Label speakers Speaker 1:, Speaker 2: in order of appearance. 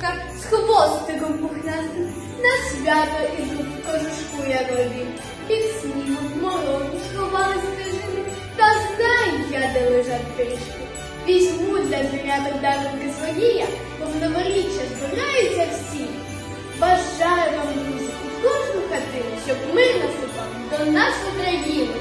Speaker 1: качечка з хвостиком пухнастим на свято ідуть кожушку я ягоді. Під снігом морозу сховали стежини, та знаю я, де лежать пишки. Візьму для звіряток дарунки свої, бо в новоріччя збираються всі. Бажаю вам, друзі, кожну хатину, щоб ми насипали до нашої країни.